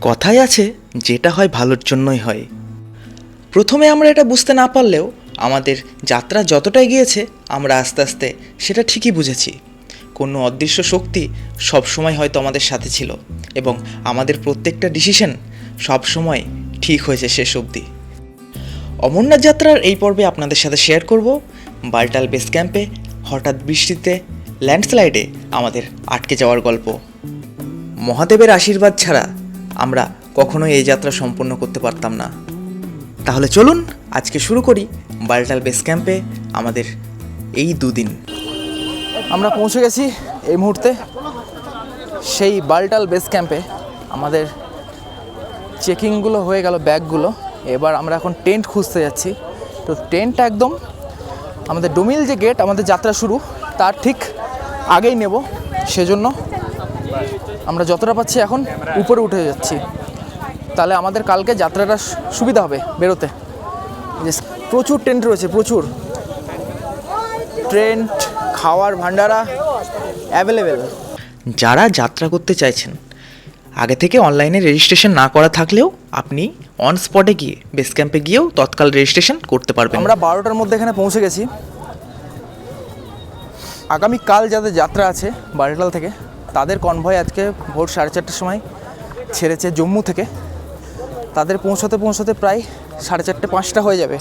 কথাই আছে, যেটা হয় ভালোর জন্যই হয়। প্রথমে আমরা এটা বুঝতে না পারলেও আমাদের যাত্রা যতটাই গিয়েছে আমরা আস্তে আস্তে সেটা ঠিকই বুঝেছি। কোনো অদৃশ্য শক্তি সবসময় হয়তো আমাদের সাথে ছিল এবং আমাদের প্রত্যেকটা ডিসিশন সবসময় ঠিক হয়েছে শেষ অবধি। অমরনাথ যাত্রার এই পর্বে আপনাদের সাথে শেয়ার করব। বাল্টাল বেস ক্যাম্পে হঠাৎ বৃষ্টিতে ল্যান্ডস্লাইডে আমাদের আটকে যাওয়ার গল্প। মহাদেবের আশীর্বাদ ছাড়া আমরা কখনোই এই যাত্রা সম্পূর্ণ করতে পারতাম না। তাহলে চলুন আজকে শুরু করি বালটাল বেস ক্যাম্পে আমাদের এই দুদিন। আমরা পৌঁছে গেছি এই মুহূর্তে সেই বালটাল বেস ক্যাম্পে। আমাদের চেকিংগুলো হয়ে গেল, ব্যাগগুলো। এবার আমরা এখন টেন্ট খুঁজতে যাচ্ছি। তো টেন্ট একদম আমাদের ডোমিল যে গেট, আমাদের যাত্রা শুরু, তার ঠিক আগেই নেব। সেজন্য আমরা যতটা পাচ্ছি এখন উপরে উঠে যাচ্ছি। তাহলে আমাদের কালকে যাত্রাটা সুবিধা হবে বেরোতে। যে প্রচুর টেন্ট রয়েছে প্রচুর। টেন্ট খাওয়ার ভান্ডারা অ্যাভেলেবেল যারা যাত্রা করতে চাইছেন আগে থেকে অনলাইনে রেজিস্ট্রেশন না করা থাকলেও আপনি অন স্পটে গিয়ে বেস ক্যাম্পে গিয়েও তৎকাল রেজিস্ট্রেশন করতে পারবেন। আমরা বারোটার মধ্যে এখানে পৌঁছে গেছি। আগামীকাল যাদের যাত্রা আছে বারেটাল থেকে তাদের কনভয় আজকে ভোর সাড়ে চারটের সময় ছেড়েছে জম্মু থেকে। তাদের পৌঁছাতে পৌঁছাতে প্রায় সাড়ে চারটে পাঁচটা হয়ে যাবে।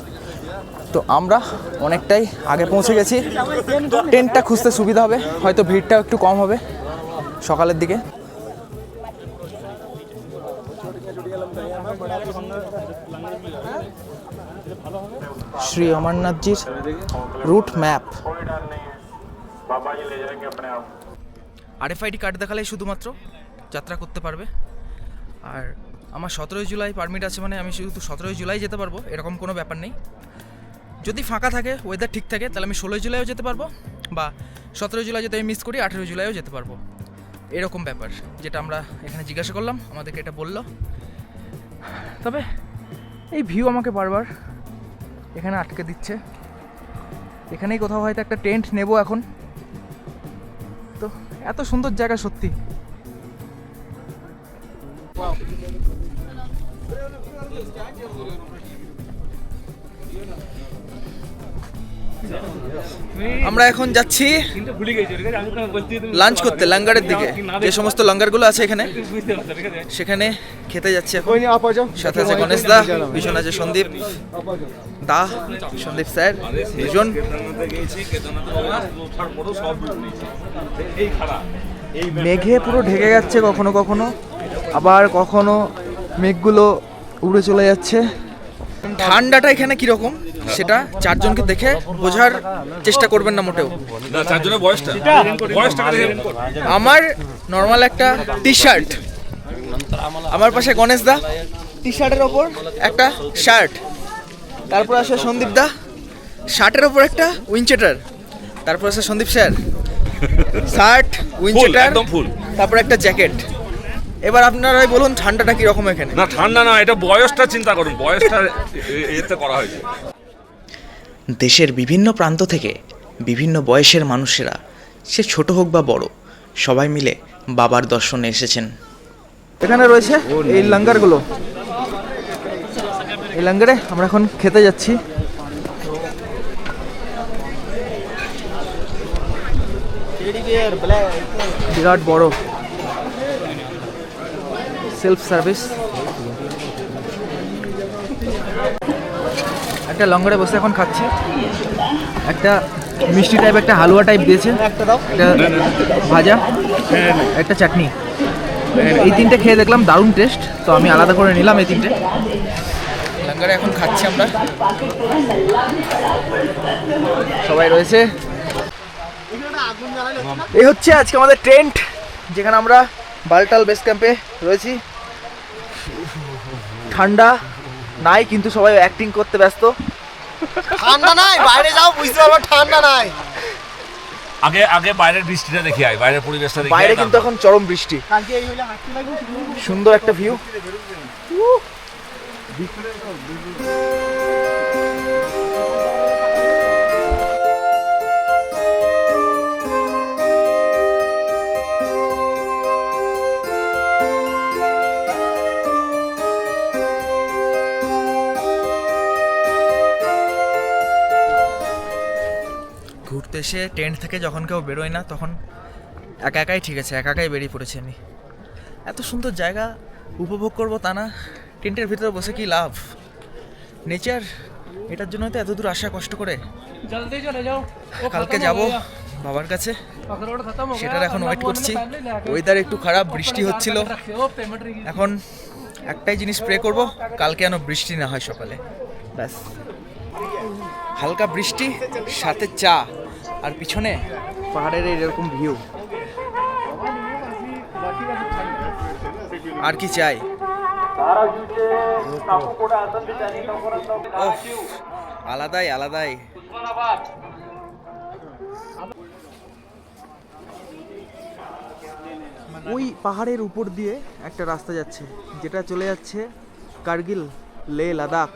তো আমরা অনেকটাই আগে পৌঁছে গেছি। ট্রেনটা খুঁজতে সুবিধা হবে, হয়তো ভিড়টাও একটু কম হবে সকালের দিকে। শ্রী অমরনাথজির রুট ম্যাপ বাবাজি লে আরএফআইডি কার্ড দেখালেই শুধুমাত্র যাত্রা করতে পারবে। আর আমার সতেরোই জুলাই পারমিট আছে মানে আমি শুধু সতেরোই জুলাই যেতে পারব, এরকম কোনো ব্যাপার নেই। যদি ফাঁকা থাকে ওয়েদার ঠিক থাকে, তাহলে আমি ষোলোই জুলাইও যেতে পারব বা সতেরোই জুলাই যদি আমি মিস করি, আঠেরোই জুলাইও যেতে পারব। এরকম ব্যাপার যেটা আমরা এখানে জিজ্ঞাসা করলাম, আমাদেরকে এটা বলল। তবে এই ভিউ আমাকে বারবার এখানে আটকে দিচ্ছে। এখানেই কোথাও হয়তো একটা টেন্ট নেব এখন। তো এত সুন্দর জায়গা সত্যি। আমরা এখন যাচ্ছি লাঞ্চ করতে লাঙ্গারের দিকে। যে সমস্ত লাঙ্গারগুলো আছে এখানে সেখানে খেতে যাচ্ছি এখন। সাথে আছে গণেশ দা ভীষণ আছে সন্দীপ। দা সন্দীপ স্যার দুজন। মেঘে পুরো ঢেকে যাচ্ছে কখনো কখনো আবার কখনো মেঘগুলো উড়ে চলে যাচ্ছে। ঠান্ডাটা এখানে কীরকম? সেটা চারজনকে দেখে বোঝার চেষ্টা করবেন না মোটেও। আমার নর্মাল একটা টি শার্ট আমার পাশে গণেশ দা টি শার্টের ওপর একটা শার্ট তারপর আসে সন্দীপ দা শার্টের ওপর একটা উইনচেটার তারপর আসে সন্দীপ স্যার। শার্ট উইনচেটার একদম। তারপর একটা জ্যাকেট এবার আপনারাই বলুন ঠান্ডাটা কি রকম এখানে? না ঠান্ডা না এটা বয়সটা চিন্তা করুন। বয়সটা এতে করা হয়েছে। দেশের বিভিন্ন প্রান্ত থেকে বিভিন্ন বয়সের মানুষেরা, সে ছোট হোক বা বড়, সবাই মিলে বাবার দর্শনে এসেছেন। এখানে রয়েছে এই লাঙ্গারগুলো। এই লাঙ্গারে আমরা এখন খেতে যাচ্ছি। বিরাট বড়। Self service. একটা লঙ্গরে বসে এখন খাচ্ছি। একটা মিষ্টি টাইপ একটা হালুয়া টাইপ দিয়েছে। একটা ভাজা, একটা চাটনি। এই তিনটে খেয়ে দেখলাম, দারুণ টেস্ট তো আমি আলাদা করে নিলাম এই তিনটে। লঙ্গরে এখন খাচ্ছি আমরা। সবাই রয়েছে। এই হচ্ছে আজকে আমাদের টেন্ট যেখানে আমরা বালটাল বেস ক্যাম্পে রয়েছি। ঠান্ডা নাই কিন্তু সবাই অ্যাক্টিং করতে ব্যস্ত। ঠান্ডা নাই বাইরে যাও বুঝতে পারব ঠান্ডা নাই। আগে আগে বাইরের বৃষ্টিটা দেখি আয় বাইরের পরিবেশটা দেখি বাইরে কিন্তু এখন চরম বৃষ্টি। কালকে এই হইলে হাঁটতে লাগবে। সুন্দর একটা ভিউ সে টেন্ট থেকে যখন কেউ বেরোয় না তখন একা একাই ঠিক আছে একা একাই বেরিয়ে পড়েছি আমি। এত সুন্দর জায়গা উপভোগ করব তা না টেন্টের ভিতরে বসে কি লাভ? নেচার এটার জন্য তো এত দূর আসা কষ্ট করে। কালকে যাব বাবার কাছে। সেটার এখন ওয়েট করছি। ওয়েদার একটু খারাপ বৃষ্টি হচ্ছিল। এখন একটাই জিনিস প্রে করব কালকে যেন বৃষ্টি না হয় সকালে। ব্যাস। হালকা বৃষ্টি সাথে চা। আর পিছনে? পাহাড়ের এরকম ভিউ আর কি চাই? আলাদাই আলাদাই। ওই পাহাড়ের উপর দিয়ে একটা রাস্তা যাচ্ছে যেটা চলে যাচ্ছে কার্গিল লে লাদাখ।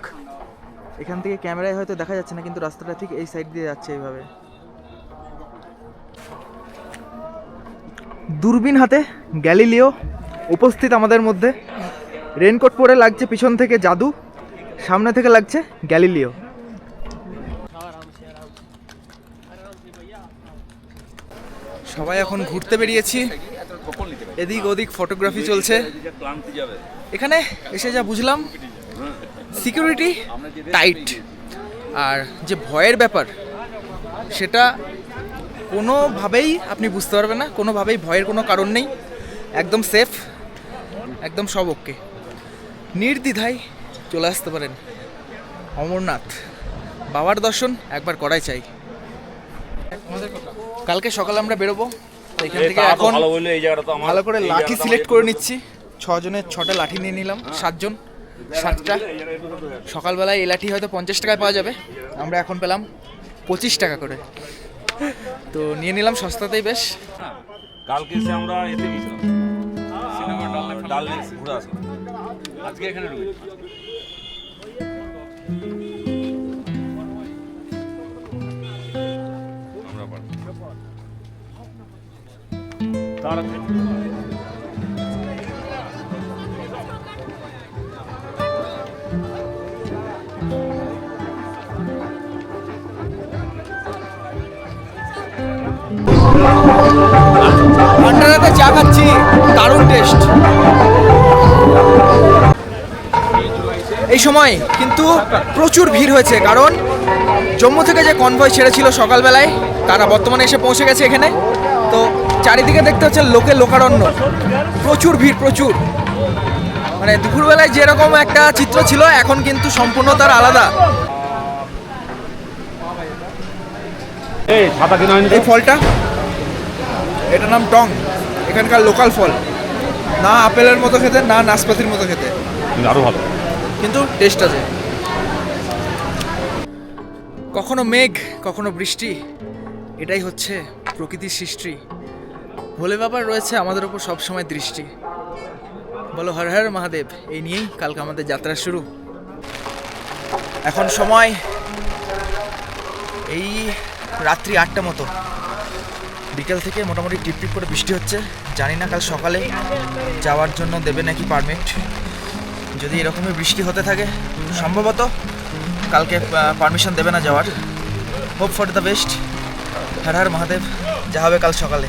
এখান থেকে ক্যামেরায় হয়তো দেখা যাচ্ছে না কিন্তু রাস্তাটা ঠিক এই সাইড দিয়ে যাচ্ছে এইভাবে। দূরবীন হাতে গ্যালিলিও উপস্থিত আমাদের মধ্যে। রেনকোট পরে লাগছে পিছন থেকে জাদু, সামনে থেকে লাগছে গ্যালিলিও। সবাই এখন ঘুরতে বেরিয়েছি। এদিক ওদিক ফটোগ্রাফি চলছে। এখানে এসে যা বুঝলাম সিকিউরিটি টাইট আর যে ভয়ের ব্যাপার, সেটা কোনোভাবেই আপনি বুঝতে পারবেন না কোনোভাবেই ভয়ের কোনো কারণ নেই। একদম সেফ একদম সব ওকে নির্দ্বিধায় চলে আসতে পারেন অমরনাথ। বাবার দর্শন একবার করাই চাই। কালকে সকালে আমরা বেরোবো এখান থেকে এখন ভালো করে লাঠি সিলেক্ট করে নিচ্ছি। ছজনের ছটা লাঠি নিয়ে নিলাম সাতজন সাতটা। সকালবেলায় এই লাঠি হয়তো পঞ্চাশ টাকায় পাওয়া যাবে আমরা এখন পেলাম পঁচিশ টাকা করে। তো নিয়ে নিলাম সস্তাতেই বেশ। কালকে এসে আমরা এতে গেছিলাম সিনেমা ডাল লেক ঘুরে আসলাম। আজকে এখানে ঢুকেছি আমরা পারব। ভান্ডারাতে চা খাচ্ছি দারুণ টেস্ট এই সময় কিন্তু প্রচুর ভিড় হয়েছে কারণ জম্মু থেকে যে কনভয় ছেড়েছিল সকালবেলায় তারা বর্তমানে এসে পৌঁছে গেছে এখানে। তো চারিদিকে দেখতে হচ্ছে লোকে লোকারণ্য। প্রচুর ভিড় প্রচুর। মানে দুপুরবেলায় যেরকম একটা চিত্র ছিল এখন কিন্তু সম্পূর্ণ তার আলাদা। এই ফলটা এটার নাম টং। এখানকার লোকাল ফল। না আপেলের মতো খেতে না নাশপাতির মতো খেতে। আরও ভালো। কিন্তু টেস্ট আছে। কখনো মেঘ কখনো বৃষ্টি এটাই হচ্ছে প্রকৃতির সৃষ্টি। ভোলে বাবার রয়েছে আমাদের উপর সবসময় দৃষ্টি। বলো হর হর মহাদেব এই নিয়েই কালকে আমাদের যাত্রা শুরু। এখন সময় এই রাত্রি আটটা মতো। বিকেল থেকে মোটামুটি টিপটিপ করে বৃষ্টি হচ্ছে। জানি না কাল সকালে যাওয়ার জন্য দেবে নাকি পারমিট যদি এরকমই বৃষ্টি হতে থাকে, সম্ভবত কালকে পারমিশন দেবে না যাওয়ার। হোপ ফর দ্য বেস্ট হ্যার হার মহাদেব, যা হবে কাল সকালে।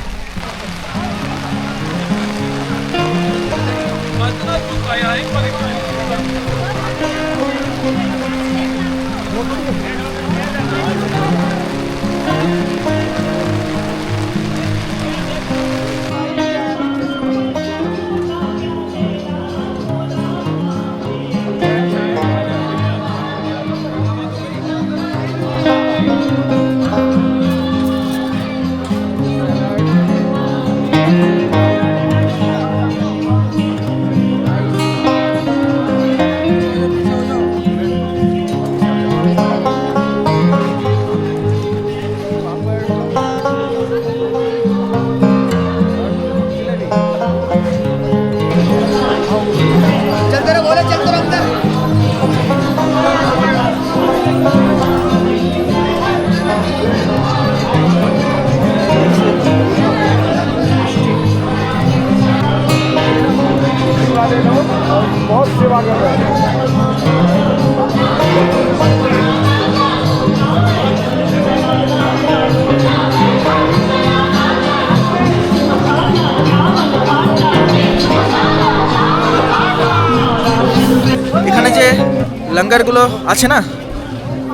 আছে না?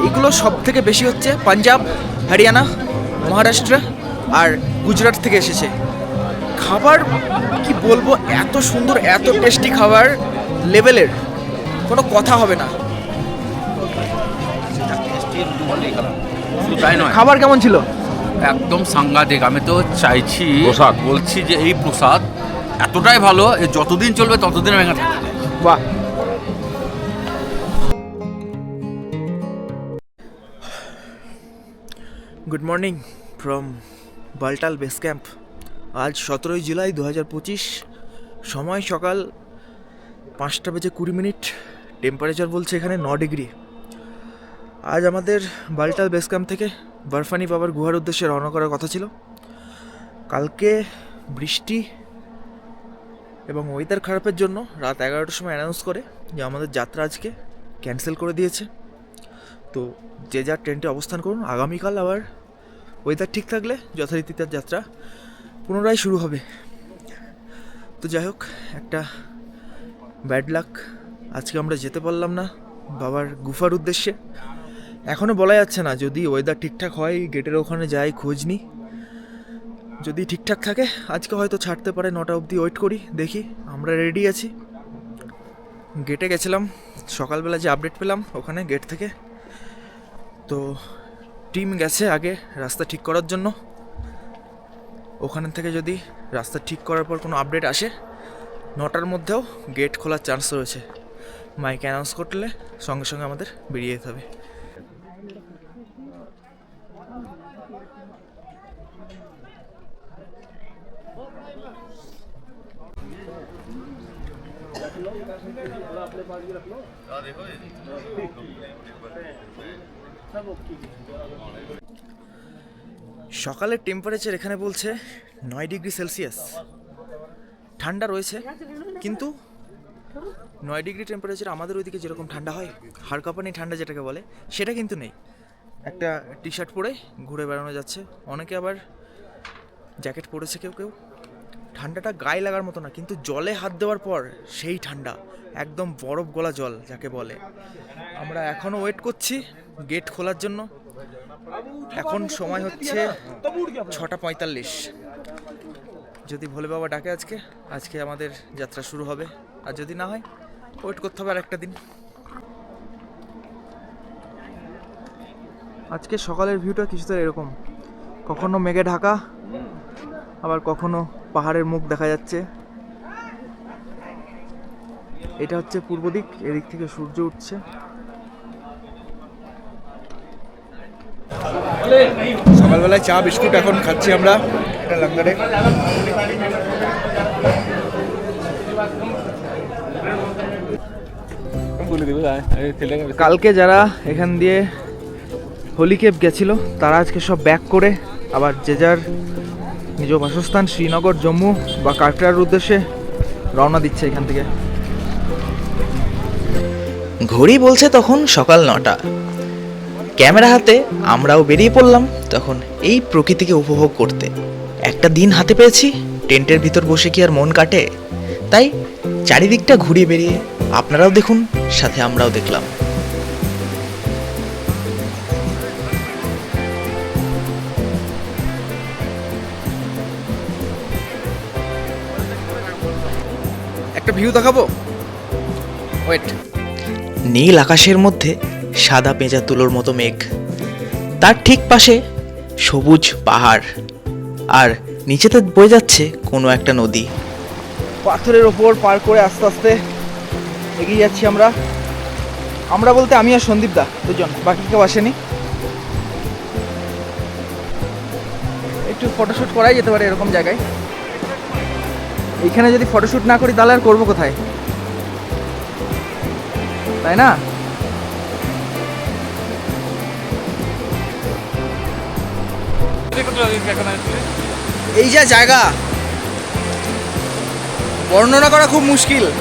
এগুলো সব থেকে বেশি হচ্ছে পাঞ্জাব হরিয়ানা মহারাষ্ট্র আর গুজরাট থেকে এসেছে। খাবার কি বলব এত সুন্দর এত টেস্টি খাবার লেভেলের কোনো কথা হবে না। তাই নয়। খাবার কেমন ছিল? একদম সাংঘাতিক। আমি তো চাইছি প্রসাদ। বলছি যে এই প্রসাদ এতটাই ভালো যতদিন চলবে ততদিন ভেঙে থাকবে বাহ। Good morning from Baltal base camp আজ সতেরোই জুলাই দু হাজার পঁচিশ, সময় সকাল পাঁচটা বেজে কুড়ি মিনিট। টেম্পারেচার বলছে এখানে ন ডিগ্রি। আজ আমাদের বালটাল বেস ক্যাম্প থেকে বরফানি বাবার গুহার উদ্দেশ্যে রওনা করার কথা ছিল। কালকে বৃষ্টি এবং ওয়েদার খারাপের জন্য রাত এগারোটার সময় অ্যানাউন্স করে যে আমাদের যাত্রা আজকে ক্যান্সেল করে দিয়েছে। তো যে যার ট্রেনটি অবস্থান করুন, আগামীকাল আবার ওয়েদার ঠিক থাকলে যথারীতি তার যাত্রা পুনরায় শুরু হবে। তো যাই হোক, একটা ব্যাড লাক আজকে আমরা যেতে পারলাম না বাবার গুফার উদ্দেশ্যে। এখনও বলা যাচ্ছে না যদি ওয়েদার ঠিকঠাক হয় গেটের ওখানে যাই, খোঁজ নিই যদি ঠিকঠাক থাকে, আজকে হয়তো ছাড়তে পারে নটা অবধি ওয়েট করি, দেখি। আমরা রেডি আছি। গেটে গেছিলাম, সকালবেলা যে আপডেট পেলাম ওখানে গেট থেকে। তো টিম গেছে আগে রাস্তা ঠিক করার জন্য। ওখান থেকে যদি রাস্তা ঠিক করার পর কোনো আপডেট আসে, নটার মধ্যেও গেট খোলার চান্স রয়েছে। মাইক অ্যানাউন্স করলে সঙ্গে সঙ্গে আমাদের বেরিয়ে যেতে হবে। সকালের টেম্পারেচার এখানে বলছে নয় ডিগ্রি সেলসিয়াস। ঠান্ডা রয়েছে, কিন্তু নয় ডিগ্রি টেম্পারেচার আমাদের ওইদিকে যেরকম ঠান্ডা হয় হাড় কাঁপানি ঠান্ডা যেটাকে বলে, সেটা কিন্তু নেই। একটা টি শার্ট পরে ঘুরে বেড়ানো যাচ্ছে। অনেকে আবার জ্যাকেট পরেছে কেউ কেউ। ঠান্ডাটা গায়ে লাগার মতো না, কিন্তু জলে হাত দেওয়ার পর সেই ঠান্ডা, একদম বরফ গলা জল, যাকে বলে। আমরা এখনও ওয়েট করছি। গেট খোলার জন্য। এখন সময় হচ্ছে ছটা পঁয়তাল্লিশ। যদি ভোলে বাবা ডাকে আজকে আজকে আমাদের যাত্রা শুরু হবে। আর যদি না হয় ওয়েট করতে হবে আর একটা দিন। আজকে সকালের ভিউটা কিছুটা এরকম। কখনো মেঘে ঢাকা, আবার কখনো পাহাড়ের মুখ দেখা যাচ্ছে। এটা হচ্ছে পূর্ব দিক, এদিক থেকে সূর্য উঠছে। সকালবেলায় চা, বিস্কুট এখন খাচ্ছি আমরা একটা কালকে যারা এখান দিয়ে হোলিকেপ গেছিল, তারা আজকে সব ব্যাক করে আবার যে যার নিজ বাসস্থান শ্রীনগর, জম্মু বা কাটরার উদ্দেশ্যে রওনা দিচ্ছে এখান থেকে। ঘড়ি বলছে তখন সকাল নটা। ক্যামেরা হাতে আমরাও বেরিয়ে পড়লাম তখন এই প্রকৃতিকে উপভোগ করতে। একটা দিন হাতে পেয়েছি টেন্টের ভিতর বসে কি আর মন কাটে? তাই চারিদিকটা ঘুরিয়ে বেরিয়ে আপনারাও দেখুন সাথে আমরাও দেখলাম। একটা ভিউ দেখাবো? ওয়েট। নীল আকাশের মধ্যে সাদা পেঁজা তুলোর মতো মেঘ। তার ঠিক পাশে সবুজ পাহাড়। আর নিচেতে বয়ে যাচ্ছে কোনো একটা নদী। পাথরের ওপর পার করে আস্তে আস্তে এগিয়ে যাচ্ছি আমরা। আমরা বলতে আমি আর সন্দীপ দা দুজন, বাকি কেউ আসেনি। একটু ফটোশ্যুট করাই যেতে পারে এরকম জায়গায়। এখানে যদি ফটোশ্যুট না করি তাহলে আর করব কোথায়? তাই না? এই যা জায়গা। বর্ণনা করা খুব মুশকিল।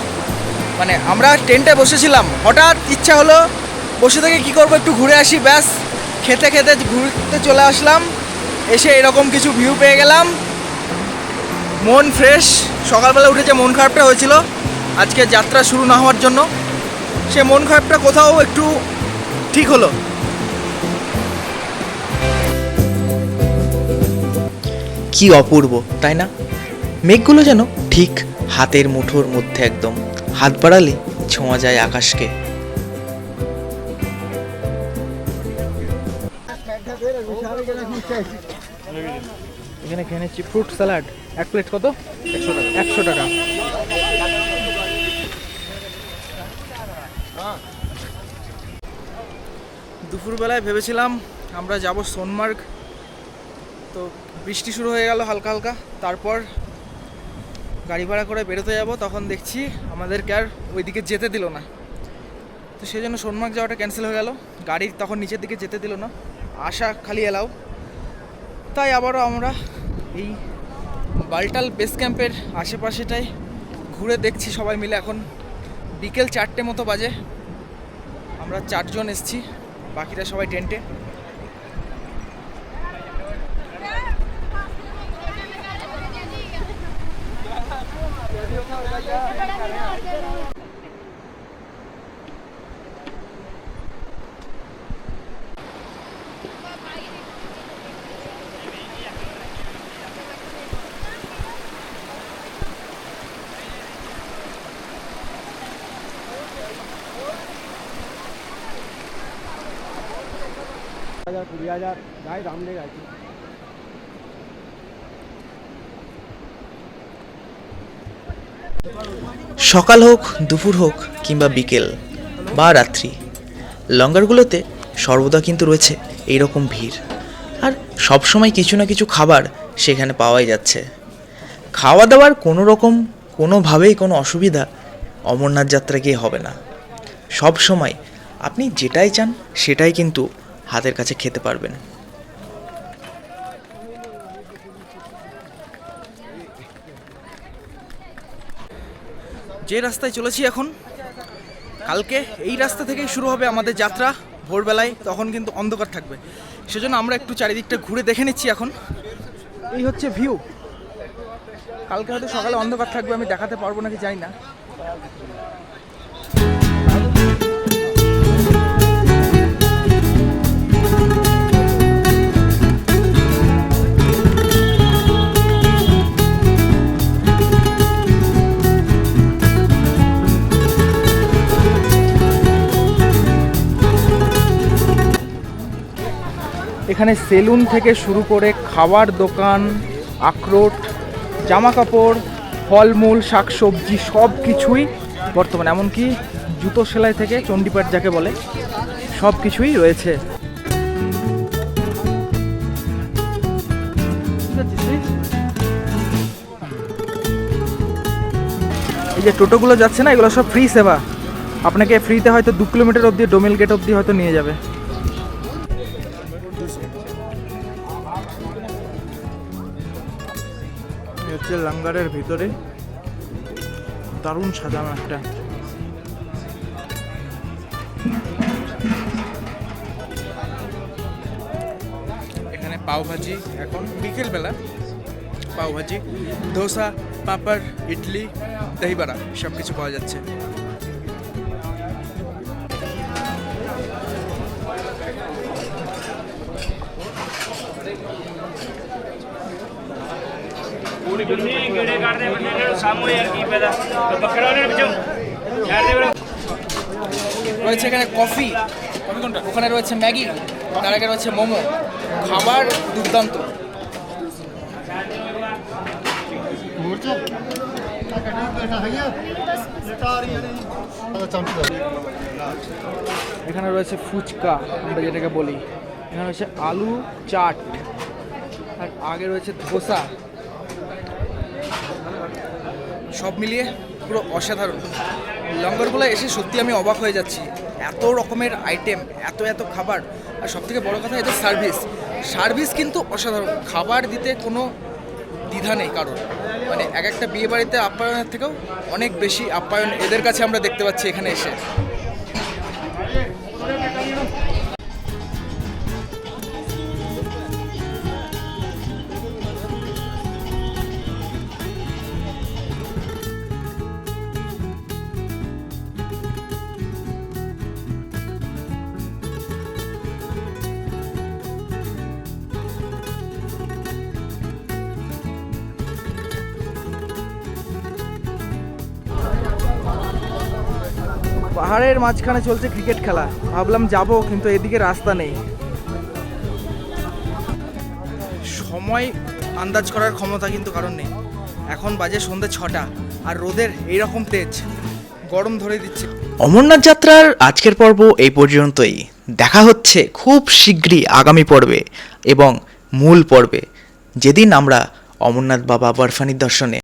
মানে আমরা টেন্টে বসেছিলাম। হঠাৎ ইচ্ছা হলো বসে থেকে কি করব, একটু ঘুরে আসি, ব্যাস। খেতে খেতে ঘুরতে চলে আসলাম। এসে এরকম কিছু ভিউ পেয়ে গেলাম। মন ফ্রেশ সকালবেলা উঠে যে মন খারাপটা হয়েছিল, আজকে যাত্রা শুরু না হওয়ার জন্য, সে মন খারাপটা কোথাও একটু ঠিক হলো। কি অপূর্ব, তাই না? মেঘগুলো যেন ঠিক হাতের মুঠোর মধ্যে একদম। হাত বাড়ালে ছোঁয়া যায় আকাশকে। এখানে খেয়ে নিচ্ছি ফ্রুট স্যালাড। এক প্লেট কত? একশো টাকা একশো টাকা। দুপুরবেলায় ভেবেছিলাম আমরা যাব সোনমার্গ। তো বৃষ্টি শুরু হয়ে গেল হালকা হালকা। তারপর গাড়ি ভাড়া করে বেরোতে যাব, তখন দেখছি আমাদেরকে আর ওইদিকে যেতে দিল না। তো সেই জন্য সোনমার্গ যাওয়াটা ক্যান্সেল হয়ে গেল। গাড়ি তখন নিচের দিকে যেতে দিল না। আশা খালি এলাও। তাই আবারও আমরা এই বালটাল বেস ক্যাম্পের আশেপাশেটাই ঘুরে দেখছি সবাই মিলে। এখন বিকেল চারটে মতো বাজে। আমরা চারজন এসছি, বাকিরা সবাই টেন্টে। সকাল হোক, দুপুর হোক, কিংবা বিকেল বা রাত্রি, লঙ্গারগুলোতে সর্বদা কিন্তু রয়েছে এইরকম ভিড়। আর সব সময় কিছু না কিছু খাবার সেখানে পাওয়াই যাচ্ছে। খাওয়া দাওয়ার কোনো রকম, কোনোভাবেই কোনো অসুবিধা অমরনাথ যাত্রা গিয়ে হবে না। সব সময় আপনি যেটাই চান সেটাই কিন্তু হাতের কাছে খেতে পারবেন। যে রাস্তায় চলেছি এখন, কালকে এই রাস্তা থেকেই শুরু হবে আমাদের যাত্রা। ভোরবেলায় তখন কিন্তু অন্ধকার থাকবে। সেজন্য আমরা একটু চারিদিকটা ঘুরে দেখে নিচ্ছি এখন। এই হচ্ছে ভিউ কালকে হয়তো সকালে অন্ধকার থাকবে, আমি দেখাতে পারব নাকি জানি না। এখানে সেলুন থেকে শুরু করে খাবার দোকান, আখরোট জামা কাপড় ফলমূল, শাকসবজি সব কিছুই বর্তমানে, এমনকি জুতো সেলাই থেকে চণ্ডীপাঠ যাকে বলে, সব কিছুই রয়েছে। এই যে টোটোগুলো যাচ্ছে না, এগুলো সব ফ্রি সেবা। আপনাকে ফ্রিতে হয়তো দু কিলোমিটার অবধি, ডোমেল গেট অবধি হয়তো নিয়ে যাবে। হচ্ছে লাঙ্গারের ভিতরে। দারুণ সাজানো একটা। এখানে পাও ভাজি এখন বিকেলবেলা। পাওভাজি ধোসা, পাপড়, ইডলি, দহিবড়া সব কিছু পাওয়া যাচ্ছে। রয়েছে এখানে কফি। ওখানে রয়েছে ম্যাগি, তার আগে রয়েছে মোমো। খাবার দুর্দান্ত। এখানে রয়েছে ফুচকা, আমরা যেটাকে বলি। এখানে রয়েছে আলু চাট। আর আগে রয়েছে ধোসা। সব মিলিয়ে পুরো অসাধারণ। লঙ্গরগুলো এসে সত্যি আমি অবাক হয়ে যাচ্ছি। এত রকমের আইটেম এত এত খাবার। আর সব থেকে বড় কথা এদের সার্ভিস সার্ভিস কিন্তু অসাধারণ। খাবার দিতে কোনো দ্বিধা নেই কারণ মানে এক একটা বিয়ে বাড়িতে আপ্যায়নের থেকেও অনেক বেশি আপ্যায়ন এদের কাছে আমরা দেখতে পাচ্ছি এখানে এসে। পাহাড়ের মাঝখানে চলছে ক্রিকেট খেলা। ভাবলাম যাব কিন্তু এদিকে রাস্তা নেই। সময় আন্দাজ করার ক্ষমতা কিন্তু কারণ নেই। এখন বাজে সন্ধ্যে ছটা আর রোদের এইরকম তেজ গরম ধরে দিচ্ছে। অমরনাথ যাত্রার আজকের পর্ব এই পর্যন্তই। দেখা হচ্ছে খুব শীঘ্রই আগামী পর্বে এবং মূল পর্বে। যেদিন আমরা অমরনাথ বাবা বরফানির দর্শনে